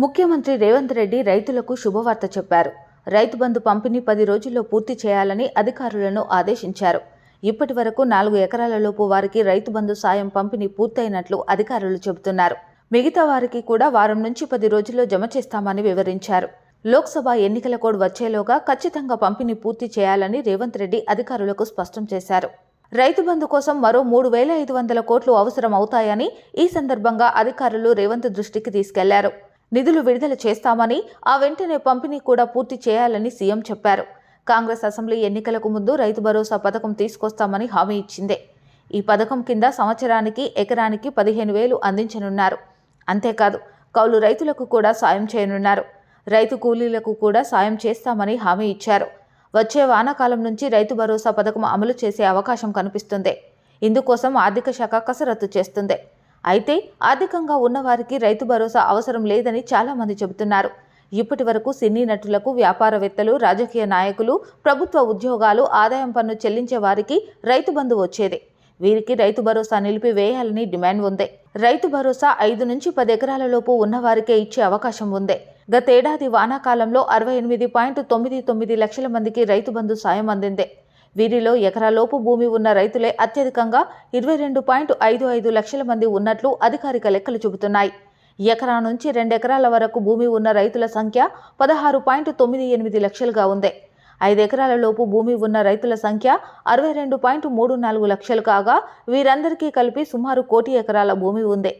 ముఖ్యమంత్రి రేవంత్ రెడ్డి రైతులకు శుభవార్త చెప్పారు. రైతు బంధు పంపిణీ పది రోజుల్లో పూర్తి చేయాలని అధికారులను ఆదేశించారు. ఇప్పటి వరకు నాలుగు ఎకరాలలోపు వారికి రైతు బంధు సాయం పంపిణీ పూర్తయినట్లు అధికారులు చెబుతున్నారు. మిగతా వారికి కూడా వారం నుంచి పది రోజుల్లో జమ చేస్తామని వివరించారు. లోక్సభ ఎన్నికల కోడ్ వచ్చేలోగా ఖచ్చితంగా పంపిణీ పూర్తి చేయాలని రేవంత్ రెడ్డి అధికారులకు స్పష్టం చేశారు. రైతు బంధు కోసం మరో మూడు వేల ఐదు వందల కోట్లు అవసరం అవుతాయని ఈ సందర్భంగా అధికారులు రేవంత్ దృష్టికి తీసుకెళ్ళారు. నిధులు విడుదల చేస్తామని ఆ వెంటనే పంపిణీ కూడా పూర్తి చేయాలని సీఎం చెప్పారు. కాంగ్రెస్ అసెంబ్లీ ఎన్నికలకు ముందు రైతు భరోసా పథకం తీసుకొస్తామని హామీ ఇచ్చిందే. ఈ పథకం కింద సంవత్సరానికి ఎకరానికి పదిహేను వేలు అందించనున్నారు. అంతేకాదు కౌలు రైతులకు కూడా సాయం చేయనున్నారు. రైతు కూలీలకు కూడా సాయం చేస్తామని హామీ ఇచ్చారు. వచ్చే వానాకాలం నుంచి రైతు భరోసా పథకం అమలు చేసే అవకాశం కనిపిస్తుంది. ఇందుకోసం ఆర్థిక శాఖ కసరత్తు చేస్తుంది. అయితే ఆర్థికంగా ఉన్నవారికి రైతు భరోసా అవసరం లేదని చాలామంది చెబుతున్నారు. ఇప్పటి వరకు సినీ నటులకు వ్యాపారవేత్తలు రాజకీయ నాయకులు ప్రభుత్వ ఉద్యోగాలు ఆదాయం పన్ను చెల్లించే వారికి రైతు బంధు వచ్చేది. వీరికి రైతు భరోసా నిలిపివేయాలని డిమాండ్ ఉంది. రైతు భరోసా ఐదు నుంచి పది ఎకరాల లోపు ఉన్నవారికే ఇచ్చే అవకాశం ఉంది. గతేడాది వానాకాలంలో అరవై ఎనిమిది పాయింట్ తొమ్మిది తొమ్మిది లక్షల మందికి రైతు బంధు సాయం అందింది. వీరిలో ఎకరాలోపు భూమి ఉన్న రైతులే అత్యధికంగా ఇరవై రెండు పాయింట్ ఐదు ఐదు లక్షల మంది ఉన్నట్లు అధికారిక లెక్కలు చెబుతున్నాయి ఎకరా నుంచి రెండెకరాల వరకు భూమి ఉన్న రైతుల సంఖ్య పదహారు పాయింట్ తొమ్మిది ఎనిమిది లక్షలుగా ఉంది. ఐదు లోపు భూమి ఉన్న రైతుల సంఖ్య అరవై రెండు పాయింట్ మూడు నాలుగు లక్షలు కాగా వీరందరికీ కలిపి సుమారు కోటి ఎకరాల భూమి ఉంది.